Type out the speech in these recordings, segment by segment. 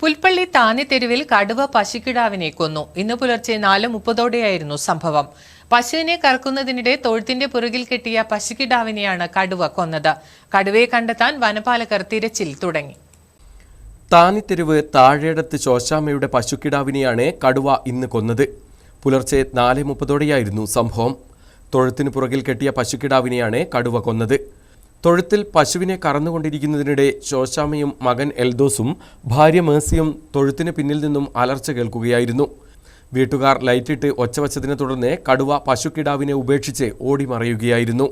പുൽപ്പള്ളി താന്നിത്തെരുവിൽ കടുവ പശുക്കിടാവിനെ കൊന്നു. ഇന്ന് പുലർച്ചെ നാല് മുപ്പതോടെയായിരുന്നു സംഭവം. പശുവിനെ കറക്കുന്നതിനിടെ തൊഴുത്തിന്റെ പുറകിൽ കെട്ടിയ പശുക്കിടാവിനെയാണ് കടുവ കൊന്നത്. കടുവയെ കണ്ടെത്താൻ വനപാലകർ തിരച്ചിൽ തുടങ്ങി. താന്നിത്തെരുവ് താഴേടത്ത് ചോശാമയുടെ പശുക്കിടാവിനെയാണ് കടുവ ഇന്ന് കൊന്നത്. പുലർച്ചെ നാല് മുപ്പതോടെയായിരുന്നു സംഭവം. തൊഴുത്തിന് പുറകിൽ കെട്ടിയ പശുക്കിടാവിനെയാണ് കടുവ കൊന്നത്. തൊഴുത്തിൽ പശുവിനെ കറന്നുകൊണ്ടിരിക്കുന്നതിനിടെ ശോശാമയും മകൻ എൽദോസും ഭാര്യ മേഴ്സിയും തൊഴുത്തിന് പിന്നിൽ നിന്നും അലർച്ച കേൾക്കുകയായിരുന്നു. വീട്ടുകാർ ലൈറ്റിട്ട് ഒച്ചവച്ചതിനെ തുടർന്ന് കടുവ പശുക്കിടാവിനെ ഉപേക്ഷിച്ച് ഓടിമറയുകയായിരുന്നു.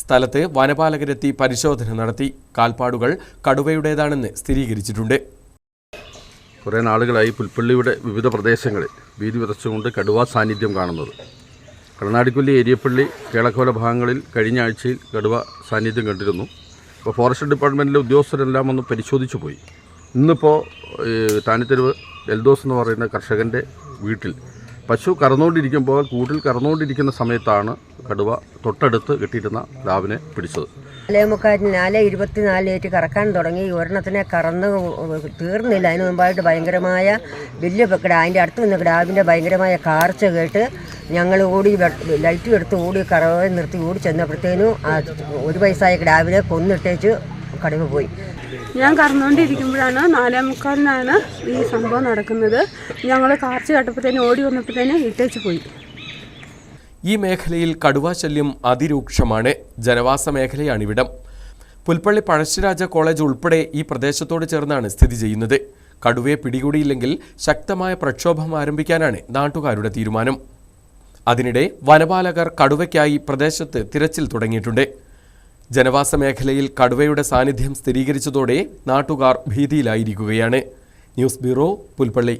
സ്ഥലത്ത് വനപാലകരെത്തി പരിശോധന നടത്തി. കാൽപ്പാടുകൾ കടുവയുടേതാണെന്ന് സ്ഥിരീകരിച്ചിട്ടുണ്ട്. കുറേ നാളുകളായി പുൽപ്പള്ളിയുടെ വിവിധ പ്രദേശങ്ങളിൽ വീതി വിതച്ചുകൊണ്ട് കടുവാ സാന്നിധ്യം കാണുന്നത്. കടനാടിക്കൊല്ലി ഏരിയപ്പള്ളി കേളക്കോല ഭാഗങ്ങളിൽ കഴിഞ്ഞ ആഴ്ചയിൽ കടുവ സാന്നിധ്യം കണ്ടിരുന്നു. അപ്പോൾ ഫോറസ്റ്റ് ഡിപ്പാർട്ട്മെന്റിലെ ഉദ്യോഗസ്ഥരെല്ലാം ഒന്ന് പരിശോധിച്ചു പോയി. ഇന്നിപ്പോൾ താനിത്തെരുവ് എൽദോസ് എന്ന് പറയുന്ന കർഷകന്റെ വീട്ടിൽ പശു കറന്നുകൊണ്ടിരിക്കുമ്പോൾ കൂട്ടിൽ കറന്നുകൊണ്ടിരിക്കുന്ന സമയത്താണ് കടുവ തൊട്ടടുത്ത് കിട്ടിയിരുന്ന ലാവിനെ പിടിച്ചത്. നാലേമുക്കാലിന് നാല് ഇരുപത്തിനാലിലേക്ക് കറക്കാൻ തുടങ്ങി. ഒരെണ്ണത്തിനെ കറന്ന് തീർന്നില്ല. അതിന് മുമ്പായിട്ട് ഭയങ്കരമായ വലിയ കിടാ അതിന്റെ അടുത്ത് നിന്ന് കിടാവിന്റെ ഭയങ്കരമായ കാർച്ച കേട്ട് ഞങ്ങൾ ഓടി ലൈറ്റും എടുത്ത് ഓടി കറവെ നിർത്തി ഓടി ചെന്നപ്പോഴത്തേനും ആ ഒരു വയസ്സായ കിടാവിനെ കൊന്നിട്ടേച്ച് കടുവ പോയി. ഞാൻ കറന്നുകൊണ്ടിരിക്കുമ്പോഴാണ് നാലേ മുക്കാലിനാണ് ഈ സംഭവം നടക്കുന്നത്. ഞങ്ങൾ കാർച്ച കട്ടപ്പത്തേനും ഓടി വന്നപ്പോഴത്തേനും ഇട്ടേച്ച് പോയി. ഈ മേഖലയിൽ കടുവാ ശല്യം അതിരൂക്ഷമാണ്. ജനവാസ മേഖലയാണിവിടം പുൽപ്പള്ളി പഴശ്ശിരാജ കോളേജ് ഉൾപ്പെടെ ഈ പ്രദേശത്തോട് ചേർന്നാണ് സ്ഥിതി ചെയ്യുന്നത്. കടുവയെ പിടികൂടിയില്ലെങ്കിൽ ശക്തമായ പ്രക്ഷോഭം ആരംഭിക്കാനാണ് നാട്ടുകാരുടെ തീരുമാനം. അതിനിടെ വനപാലകർ കടുവയ്ക്കായി പ്രദേശത്ത് തിരച്ചിൽ തുടങ്ങിയിട്ടുണ്ട്. ജനവാസ മേഖലയിൽ കടുവയുടെ സാന്നിധ്യം സ്ഥിരീകരിച്ചതോടെ നാട്ടുകാർ ഭീതിയിലായിരിക്കുകയാണ്. News bureau Pulpally.